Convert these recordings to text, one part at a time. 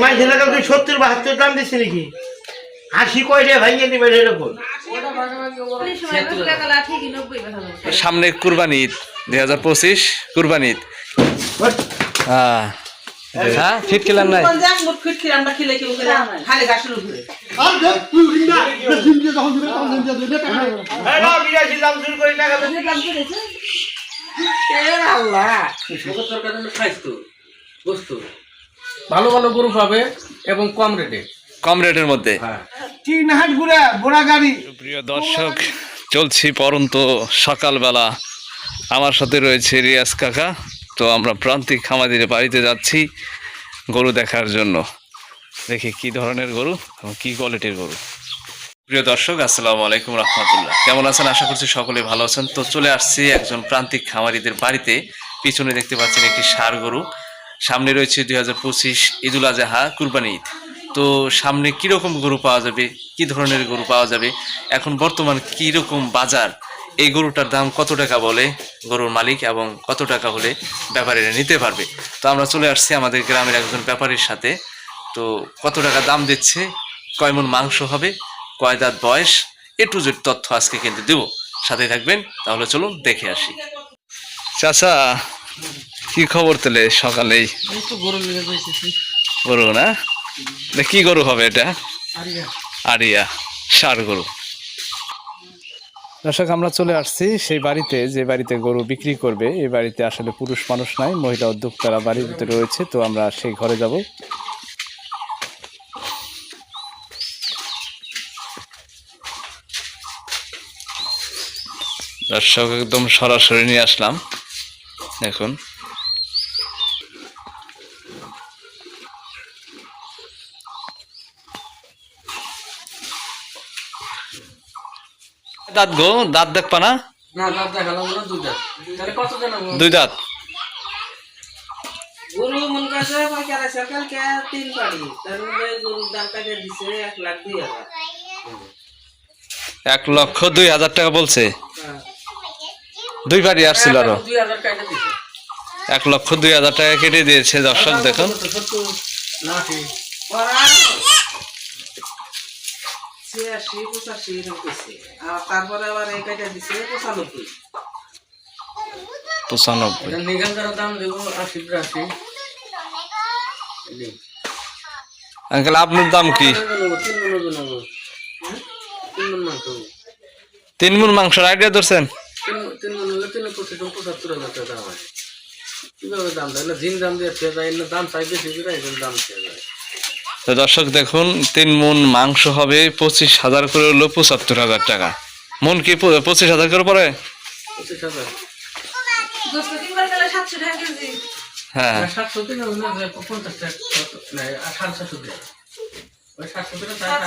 লাগা তুই সত্তর বাহাত্তর দাম দিচ্ছি নাকি? হাসি কয়টা ভাঙিয়ে দিবে এরকম সামনে কুরবানি ঈদ দুই হাজার পঁচিশ কুরবানি ঈদ। হ্যাঁ। হ্যাঁ ফিট খেলাম নাই? এই ভালো ভালো গরু পাবে এবং কম রেটে কম রেটের মধ্যে। গাড়ি প্রিয় দর্শক চলছি পরন্ত সকালবেলা। আমার সাথে রয়েছে রিয়াজ কাকা। তো আমরা প্রান্তিক খামাদির বাড়িতে যাচ্ছি গরু দেখার জন্য। দেখি কি ধরনের গরু এবং কি কোয়ালিটির গরু। প্রিয় দর্শক আসসালামু আলাইকুম রহমতুল্লাহ। কেমন আছেন? আশা করছি সকলে ভালো আছেন। তো চলে আসছি একজন প্রান্তিক খামারিদের বাড়িতে। পিছনে দেখতে পাচ্ছেন একটি ষাড় গরু। সামনে রয়েছে দুই হাজার পঁচিশ ঈদুল আজহা, কুরবানি ঈদ। তো সামনে কীরকম গরু পাওয়া যাবে, কি ধরনের গরু পাওয়া যাবে, এখন বর্তমান কীরকম বাজার, এই গরুটার দাম কত টাকা বলে গরুর মালিক এবং কত টাকা হলে ব্যাপারীরা নিতে পারবে? তো আমরা চলে আসছি আমাদের গ্রামের একজন ব্যাপারীর সাথে। তো কত টাকা দাম দিচ্ছে, কয় মন মাংস হবে, কয় দাঁত বয়স, এ টু জেড তথ্য আজকে কিন্তু দেবো। সাথে থাকবেন, তাহলে চলুন দেখে আসি। চাচা কি খবর তোলে সকালেই? গরু লেগে যাইতেছি। গরু না? কি গরু হবে এটা? আরিয়া সার গরু। দর্শক আমরা চলে আসছি সেই বাড়িতে যে বাড়িতে গরু বিক্রি করবে এই বাড়িতে আসলে পুরুষ মানুষ নাই মহিলা উদ্যোক্তারা বাড়ির ভিতরে রয়েছে তো আমরা সেই ঘরে যাব। দর্শক একদম সরাসরি নিয়ে আসলাম। দেখুন। দাঁত গো দাঁত দেখবা না? দুই দাঁত। তাহলে কত জানাব দুই দাঁত। গরু মন কাছে পয়সা সরকার কে তিন পাড়ি। তার মধ্যে গরুর দাম কাটে দিছে এক লাখ দুই হাজার। এক লক্ষ দুই হাজার টাকা বলছে? দুই বাড়ি আসছিল আরও। এক লক্ষ দুই হাজার টাকা কেটে দিয়েছে দর্শক দেখুন সত্তর না ঠিক ওরা ছিয়াশি পঁচাশি এরকম আর তারপরে আবার এই কাটে দিছে পঁচানব্বই। পঁচানব্বই। দাম দেবো আশি বিরাশি। আঙ্কেল আপনার দাম কি? তিন মন মাংস। মাংসের আইডিয়া ধরছেন? তিন তিন মন হলে তিন পঁচিশ পঁচাত্তর হাজার টাকা দাম হয়। কীভাবে দাম দেয়? না জিন দাম দিয়ে দাম চাই বেশি করে দাম খেয়ে যায়। তো দর্শক দেখুন তিন মন মাংস হবে পঁচিশ হাজার করে হলো পঁচাত্তর হাজার টাকা। মন কি পঁচিশ হাজার করে পরে পঁচিশ হ্যাঁ। টাকা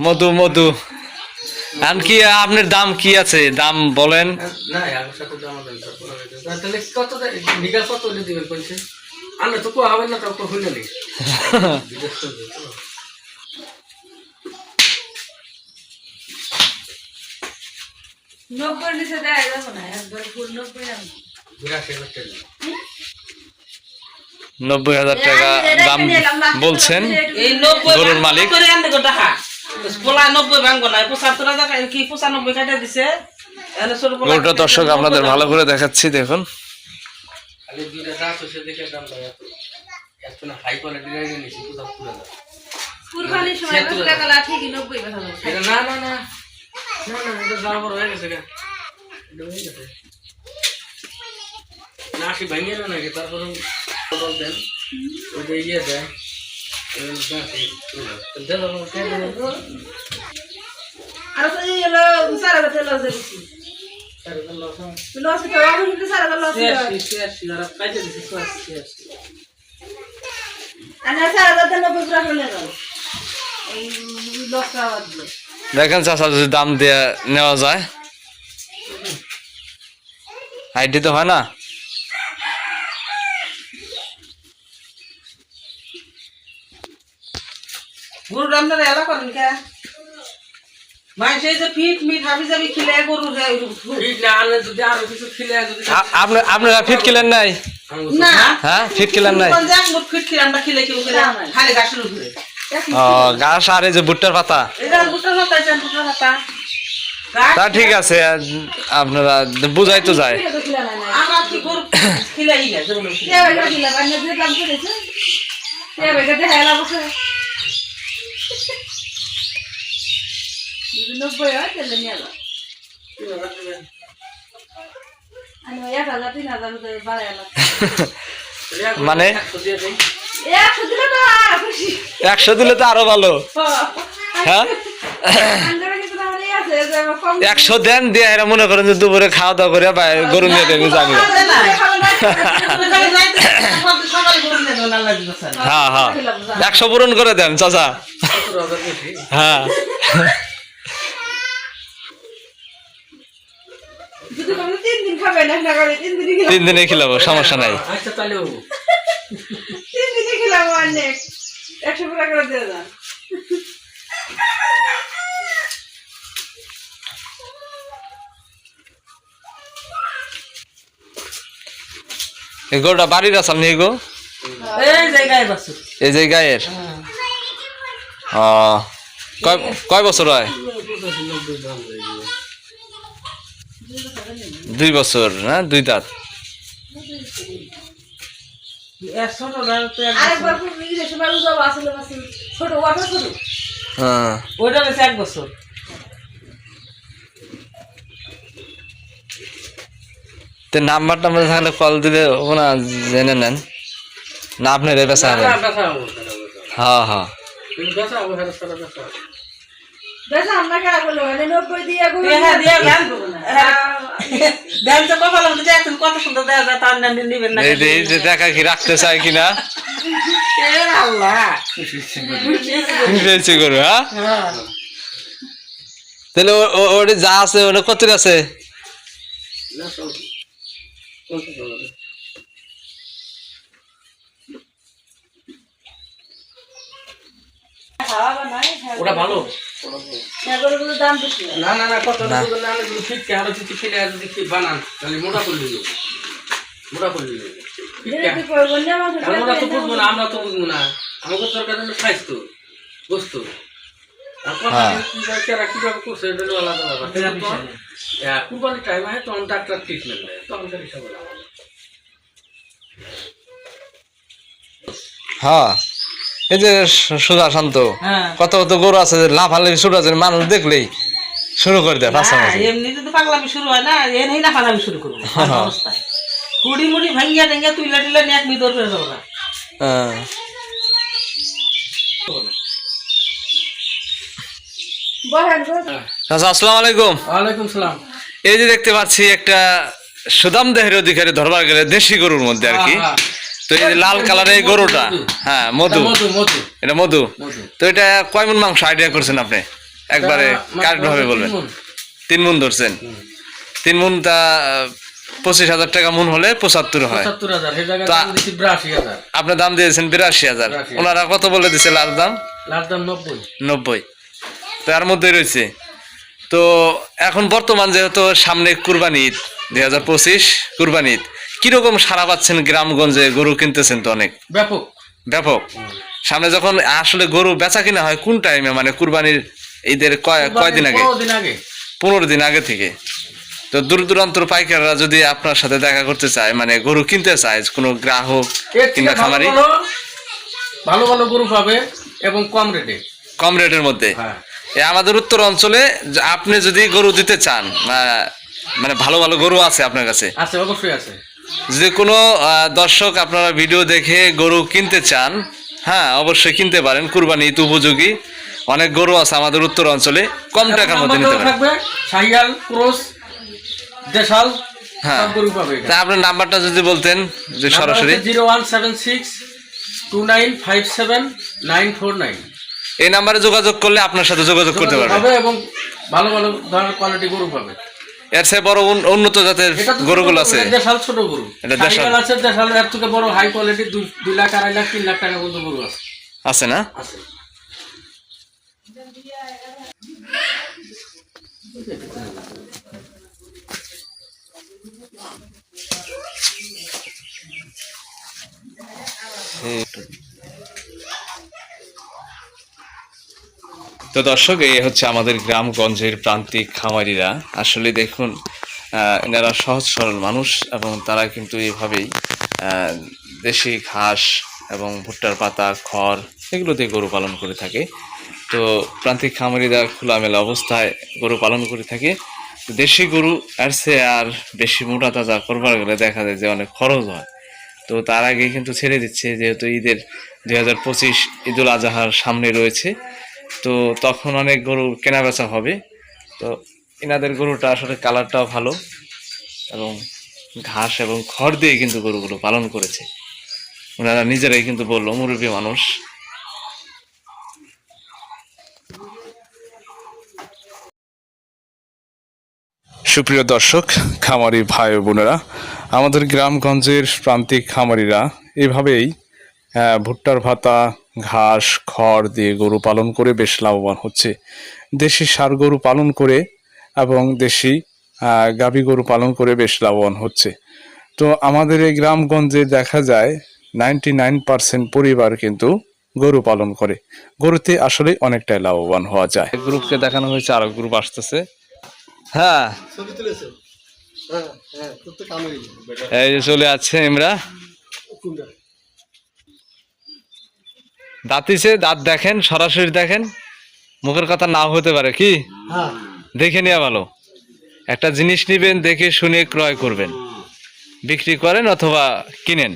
মধু মধু। আর কি আপনার দাম কি আছে? দাম বলেন। নব্বই হাজার টাকা। দাম বলছেন এই গরুর মালিক? করে আনতে গো টাকা পোলা নব্বই ভাঙবো না পঁচাত্তর হাজার টাকা কি পঁচানব্বই কাটে দিছে? এনে ছোট পোলা গরুটা দর্শক আপনাদের ভালো করে দেখাচ্ছি দেখুন। না না না না। না না এটা বড় হয়ে গেছে গা। এটা গেছে। না আসি ভাঙিয়ে না নাকি? তারপরে দেন। ইয়ে ওই টাকা বাদ দিয়ে। দেখেন চাচা যদি দাম দিয়ে নেওয়া যায়। আইডি তো হয় না গরুর আপনারা এলা করেন কে মাইসে যে ফিট মিট হাবি যাবি খিলে গরু ঠিক না আনলে যদি আরও কিছু খিলে যদি আ- আপনি আপনারা ফিট কিলেন নাই? হ্যাঁ? ফিট কিলেন নাই? কোন যাক মুখ ফিট খিলে আমরা খিলে কেউ করে খালি গাছের উপরে। ও ঘাস আর এই যে ভুট্টার পাতা? তা ঠিক আছে আপনারা বুঝাই তো যায় নব্বই হয় তাহলে নিয়ে যাও আমি ওই এক হাজার তিন হাজার মতো মানে? একশো দিলে তো আরও ভালো হ্যাঁ একশো দেন দিয়ে এরা মনে করেন যে দুপুরে খাওয়া দাওয়া করে বা গরু নিয়ে দেবে যাবে। হ্যাঁ হ্যাঁ। একশো পূরণ করে দেন চাচা। হ্যাঁ। তিন দিন দিনে খিলাবো সমস্যা নাই। আচ্ছা তিন দিনই খেলাম অনেক। একশো টাকা করে দিয়ে গরুটা বাড়ির আসাম নিয়ে গো? এই জায়গায় বাসু। এই যে গায়ের ও কয় কয় বছর হয়? দুই বছর না? দুই দাঁত? একশো টাকা তো এক আরেকবার খুব ইংলিশ সময় উজাব আসলে মাসি ছোট ওয়াটার ছোট হ্যাঁ ওইটা বেশি এক বছর তো নাম্বার টাম্বার থাকলে কল দিলে ওনা জেনে নেন। না আপনি রে বেসা বেচা হব, হ্যাঁ হ্যাঁ। দেখা কি রাখতে চাই কিনা? হ্যাঁ? তাহলে ওটা যা আছে ওটা কত আছে? ওটা ভালো? গরুগুলোর দাম বেশি না না না কত না। না না যদি ফিট আরও কিছু খিলে আর যদি বানান। তাহলে মোটা আমরা তো বুঝব না আমরা তো বুঝব না। আমাকে তরকারি স্বাস্থ্য বস্তু। কুরবানির টাইম হয় তখন ডাক্তার ট্রিটমেন্ট দেয় তখন হিসাবে হ্যাঁ। এই যে শান্ত হ্যাঁ। কত কত গরু আছে যে লাফালাফি শুরু আছে মানুষ দেখলেই শুরু করে দেয় না, পাশাপাশি এমনি যদি পাগলামি শুরু হয় না পাগলামি শুরু করব। কুড়ি মুড়ি ভাঙ্গিয়া টেঙ্গিয়া তুইলা টিলা নিয়ে এক মিদর করে না। হ্যাঁ। আচ্ছা আসসালামু আলাইকুম। ওয়ালাইকুম সালাম। এই যে দেখতে পাচ্ছি একটা সুদাম দেহের অধিকারী ধরবার গেলে দেশি গরুর মধ্যে আর কি। হ্যাঁ, তো এই যে লাল কালারের এই গরুটা হ্যাঁ মধু। এটা মধু তো এটা কয় মন মাংস আইডিয়া করছেন আপনি? একবারে কারেক্ট ভাবে বলবেন। তিন মন ধরছেন। তিন মন তা পঁচিশ হাজার টাকা মন হলে পঁচাত্তর হয়। আপনার দাম দিয়েছেন বিরাশি হাজার। ওনারা কত বলে দিছে লাল দাম? লাল দাম নব্বই। নব্বই। তো এর মধ্যেই রয়েছে। তো এখন বর্তমান যেহেতু সামনে কুরবানি ঈদ দুই হাজার পঁচিশ কুরবানি ঈদ কীরকম সারা পাচ্ছেন গ্রামগঞ্জে গরু কিনতেছেন তো অনেক? ব্যাপক। ব্যাপক। সামনে যখন আসলে গরু বেচা কিনা হয় কোন টাইমে? মানে কুরবানির ঈদের কয় কয়দিন আগে? পনেরো দিন আগে। থেকে। তো দূর দূরান্তর পাইকাররা যদি আপনার সাথে দেখা করতে চায় মানে গরু কিনতে চায় কোনো গ্রাহক কিংবা খামারি? ভালো ভালো গরু পাবে এবং কম রেটে। কম রেটের মধ্যে। হ্যাঁ। আমাদের উত্তর অঞ্চলে আপনি যদি গরু দিতে চান মানে ভালো ভালো গরু আছে আপনার কাছে। আছে অবশ্যই আছে। যদি কোনো দর্শক আপনারা ভিডিও দেখে গরু কিনতে চান হ্যাঁ অবশ্যই কিনতে পারেন। কুরবানি ঈদ উপযোগী। অনেক গরু আছে আমাদের উত্তর অঞ্চলে কম টাকার মধ্যে নিতে পারেন। ক্রোস দেশাল হ্যাঁ। তা আপনার নাম্বারটা যদি বলতেন যে সরাসরি। Zero one seven six two nine five seven nine four nine. এই নাম্বারে যোগাযোগ করলে আপনার সাথে যোগাযোগ করতে পারবে। এবং ভালো ভালো ধরনের কোয়ালিটি গরু পাবে। এর চেয়ে বড় উন্নত জাতের গরুগুলো আছে। এটা দেশাল ছোট গরু। এটা দেশাল। আছে দেশাল এর থেকে বড় হাই কোয়ালিটি দুই লাখ আড়াই লাখ তিন লাখ টাকা পর্যন্ত গরু আছে। আছে না? আছে। তো দর্শক, এই হচ্ছে আমাদের গ্রামগঞ্জের প্রান্তিক খামারিরা। আসলে দেখুন এনারা সহজ সরল মানুষ এবং তারা কিন্তু এইভাবেই দেশি ঘাস এবং ভুট্টার পাতা, খড় এগুলো দিয়ে গরু পালন করে থাকে। তো প্রান্তিক খামারিরা খোলামেলা অবস্থায় গরু পালন করে থাকে। দেশি গরু আর সে আর বেশি মোটা তাজা করবার গেলে দেখা যায় যে অনেক খরচ হয়। তো তার আগে কিন্তু ছেড়ে দিচ্ছে, যেহেতু ঈদের দুই হাজার পঁচিশ ঈদুল আজহার সামনে রয়েছে। তো তখন অনেক গরু কেনা বেচা হবে। তো এনাদের গরুটা আসলে কালারটাও ভালো এবং ঘাস এবং খড় দিয়ে কিন্তু গরুগুলো পালন করেছে। ওনারা নিজেরাই কিন্তু বলল, মুরব্বী মানুষ। সুপ্রিয় দর্শক, খামারি ভাই বোনেরা, আমাদের গ্রামগঞ্জের প্রান্তিক খামারিরা এভাবেই ভুট্টার ভাতা ঘাস খড় দিয়ে গরু পালন করে বেশ লাভবান হচ্ছে। দেশি সার গরু পালন করে এবং দেশি গাভী গরু পালন করে বেশ লাভবান হচ্ছে। তো আমাদের এই গ্রামগঞ্জে দেখা যায় নাইনটি নাইন পার্সেন্ট পরিবার কিন্তু গরু পালন করে। গরুতে আসলে অনেকটাই লাভবান হওয়া যায়। গ্রুপকে দেখানো হয়েছে আরও গ্রুপ আসতেছে। হ্যাঁ। এই যে চলে আছে আমরা। দাঁতিছে দাঁত দেখেন সরাসরি দেখেন। মুখের কথা নাও হতে পারে কি? হ্যাঁ। দেখে নেওয়া ভালো। একটা জিনিস নিবেন দেখে শুনে ক্রয় করবেন। বিক্রি করেন অথবা কিনেন।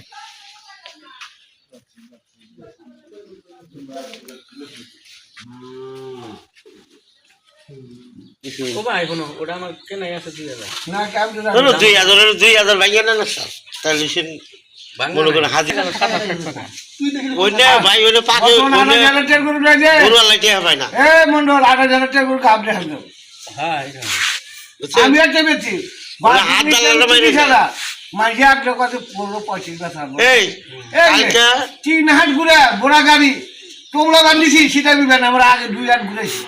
ও ভাই কোনো ওটা আমার কেনাই আছে দুই হাজার। না দুই হাজার দুই হাজার ভাইয়া না না স্যার। তাহলে মনে করেন ভাই পাকে গরু না। এ মন্ডল হাজার টাকা গরু কাপড়ে হ্যাঁ আমি একটা বেছি হাত পনেরো পঁচিশ কথা এই তিন হাট ঘুরে গাড়ি তোমরা বান্ধিছি সেটা বিবেন আমরা আগে দুই হাট ঘুরেছি।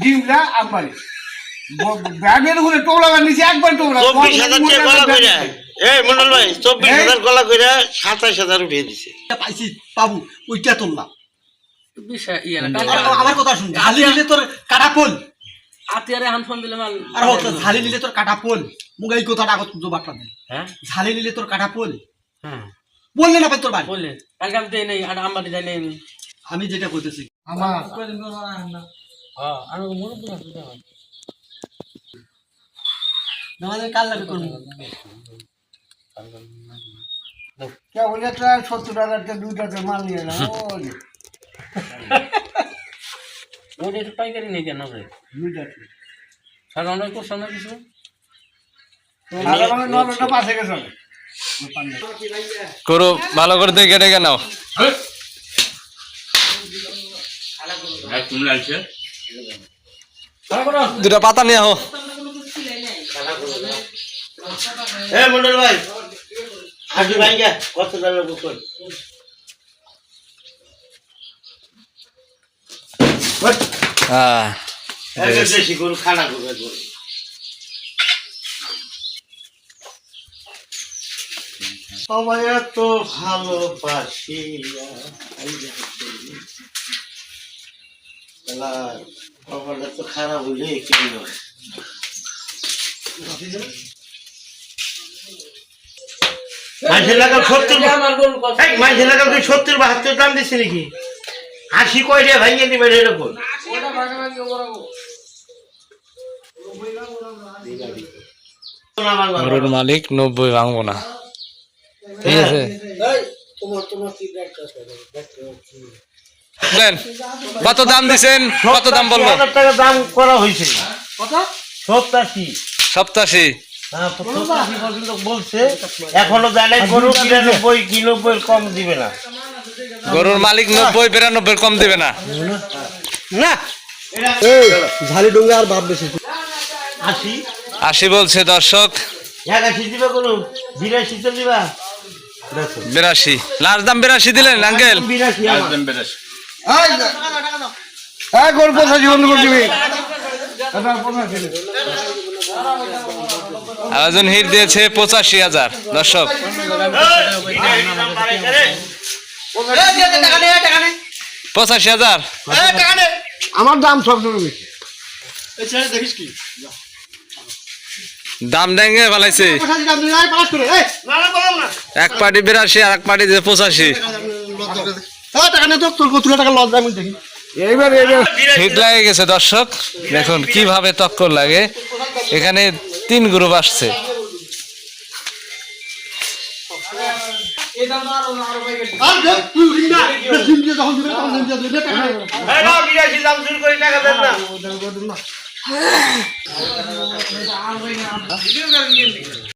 ডিমরা আমবাড়ি ব্যাগের ঘুরে টোমলা বান্ধিছি একবার টোমলা এই মন্ডল ভাই চব্বিশ হাজার গলা কইরা সাতাইশ হাজার উঠিয়ে দিছে। পাইছি পাবো ওইটা তোমরা ইয়ে না আমার কথা শুন ঝালি নিলে তোর কাটা পোল। আতিয়ারে হান ফোন দিলে মাল আর হোক ঝালি নিলে তোর কাটা পোল। মুগাই কথাটা আগত তো বাটলা দে। হ্যাঁ? ঝালি নিলে তোর কাটা পোল। হ্যাঁ। বললে না ভাই তোর ভাই বললে কালকে আমি দেই নাই আর আমার যাই নাই আমি। আমি যেটা কইতেছি আমার হ্যাঁ আমি মনে পড়ে আমাদের কাল লাগে করব সত্তর দুইটাতে মাল নিয়ে এলাম ওই পাইকারি নেই কেন রে দুইটাতে সাধারণ করছ না কিছু সাদা রঙের নলটা পাশে ভালো করে দেখে ডেকে নাও দুটা পাতা নিয়ে আহ এই মন্ডল ভাই হাজি ভাই গা কত বুকন হ্যাঁ দেশি গরু খানা গরু গরু। আমায় এত ভালোবাসি কপালটা তো খারাপ হইলে কেন লাগাল সত্তর লাগাল তুই বাহাত্তর দাম দিছি নাকি? আশি ভাইয়ে এরকম? গরুর মালিক নব্বই ভাঙবো না। ঠিক আছে? কত দাম দিছেন? কত দাম বলব? হাজার টাকা দাম করা হয়েছে। সপ্তাশি সপ্তাশি। পর্যন্ত বলছে এখনও গরু বিরানব্বই কম দিবে না। গরুর মালিক নব্বই বিরানব্বই কম দেবে না। না। ঝালি ডুঙ্গা আর ভাব বেশি। আশি। আশি বলছে দর্শক। বিরাশি লাস্ট দাম বিরাশি দিলেন আঙ্কেল? বিরাশি আয়োজন হিট দিয়েছে পঁচাশি হাজার। দর্শক। পঁচাশি হাজার। আমার দাম কি দাম ডেঙ্গে ফেলাইছে। এক পার্টি বিরাশি আর এক পার্টি পঁচাশি। টাকা তো তোর কত টাকা লজ আমি দেখি। এইবার এইবার। হিট লাগে গেছে দর্শক। দেখুন কীভাবে টক্কর লাগে। এখানে তিন গ্রুপ আসছে। না